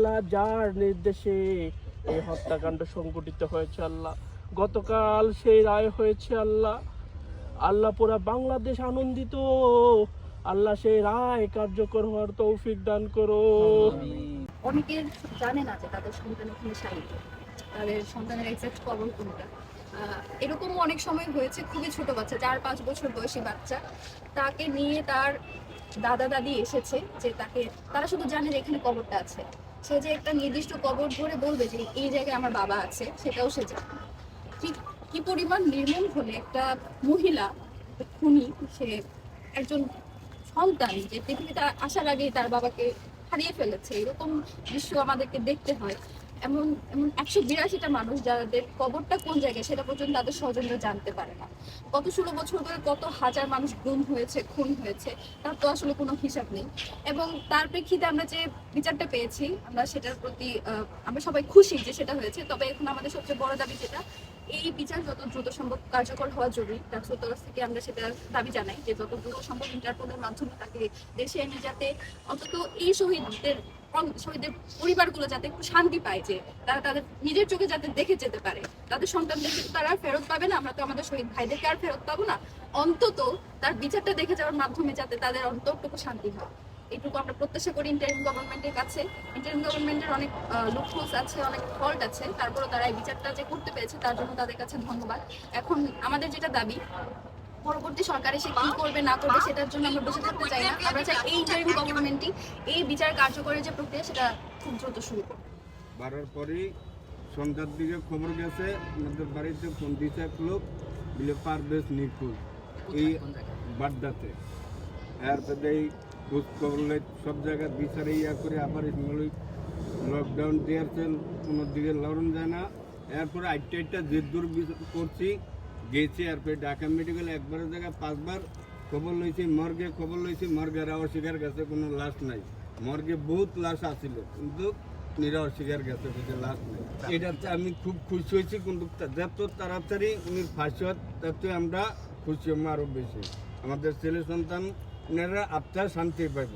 আল্লাহ, যার নির্দেশে এই হত্যাকাণ্ড সংঘটিত হয়েছে আল্লাহ। গতকাল সেই রায় হয়েছে আল্লাহ। আল্লাহ পুরা বাংলাদেশ আনন্দিত। আল্লাহ সেই রায় কার্যকর হওয়ার তৌফিক দান করো। অনেকের জানে না যে তাদের সন্তান এখানে শায়িত তাদের সন্তানের এক্সাক্ট কবর কোনটা। এরকমও অনেক সময় হয়েছে, খুবই ছোট বাচ্চা, চার পাঁচ বছর বয়সী বাচ্চা। তাকে নিয়ে তার দাদা দাদি এসেছে যে তাকে, তারা শুধু জানে যে এখানে কবরটা আছে। সে যে একটা নির্দিষ্ট কবর ধরে বলবে যে এই জায়গায় আমার বাবা আছে, সেটাও সে জানে। ঠিক কি পরিমাণ নির্মম হলে একটা মহিলা খুনি, সে একজন সন্তান যে পৃথিবীতে আসার আগেই তার বাবাকে হারিয়ে ফেলেছে, এরকম দৃশ্য আমাদেরকে দেখতে হয়। এমন এমন একশো বিরাশিটা মানুষ যাদের কবরটা কোন জায়গায় সেটা পর্যন্ত তাদের স্বজনরা জানতে পারে না। কত ষোলো বছর ধরে কত হাজার মানুষ গুম হয়েছে, খুন হয়েছে, তার তো আসলে কোনো হিসাব নেই। এবং তার প্রেক্ষিতে আমরা যে বিচারটা পেয়েছি, আমরা সেটার প্রতি আমরা সবাই খুশি যে সেটা হয়েছে। তবে এখন আমাদের সবচেয়ে বড় দাবি যেটা, এই বিচার যত দ্রুত সম্ভব কার্যকর হওয়া জরুরি। ডাক্তার তরফ থেকে আমরা সেটা দাবি জানাই যে যত দ্রুত সম্ভব ইন্টারপোলের মাধ্যমে তাকে দেশে এনে যাতে অন্তত এই শহীদদের শহীদের পরিবারগুলো যাতে একটু শান্তি পায় যে তারা তাদের নিজের চোখে যাতে দেখে যেতে পারে। তাদের সন্তানদেরকে তো তারা ফেরত পাবে না। আমরা তো আমাদের শহীদ ভাইদেরকে আর ফেরত পাবো না। অন্তত তার বিচারটা দেখে যাওয়ার মাধ্যমে যাতে তাদের অন্তরটুকু শান্তি হয়। এইটুকু আমরা প্রত্যাশা করি ইন্টারিম গভর্নমেন্টের কাছে। ইন্টারিম গভর্নমেন্টের অনেক লুকহোলস আছে, অনেক ফল্ট আছে। তারপরেও তারা এই বিচারটা যে করতে পেরেছে, তার জন্য তাদের কাছে ধন্যবাদ। এখন আমাদের যেটা দাবি পরবর্তী সরকার এসে কি করবে না করবে সেটার জন্য আমরা বসে থাকতে চাই না। আমরা চাই এই ইন্টারিম গভর্নমেন্টই এই বিচার কার্যকরের যে প্রক্রিয়া সেটা খুব দ্রুত শুরু করবে বাড়ার পরেই সন্ধ্যার দিকে খবর গেছে আমাদের বাড়িতে ফোন দিছে এক লোক বলে পারভেজ নিখোঁজ। এই বাড্ডাতে। এরপরে এই খোঁজ খবর সব জায়গায় বিচারে ইয়া করে আবার লকডাউন দিয়েছে কোনো দিকে লড়ন যায় না। এরপরে আটটা আটটা যে দূর করছি গেছি এরপরে ঢাকা মেডিকেল একবারের জায়গায় পাঁচবার খবর লইছি, মর্গে খবর লইছি মর্গের অস্বীকার গেছে, কোনো লাশ নাই। মর্গে বহুত লাশ আছিল, কিন্তু নিরা অস্বীকার গেছে যে লাশ নাই। এটাতে আমি খুব খুশি হয়েছি, কিন্তু যত তাড়াতাড়ি উনি ফাঁসি হন তত আমরা খুশি হব আরও বেশি। আমাদের ছেলে সন্তানেরা আত্মার শান্তি পাইব।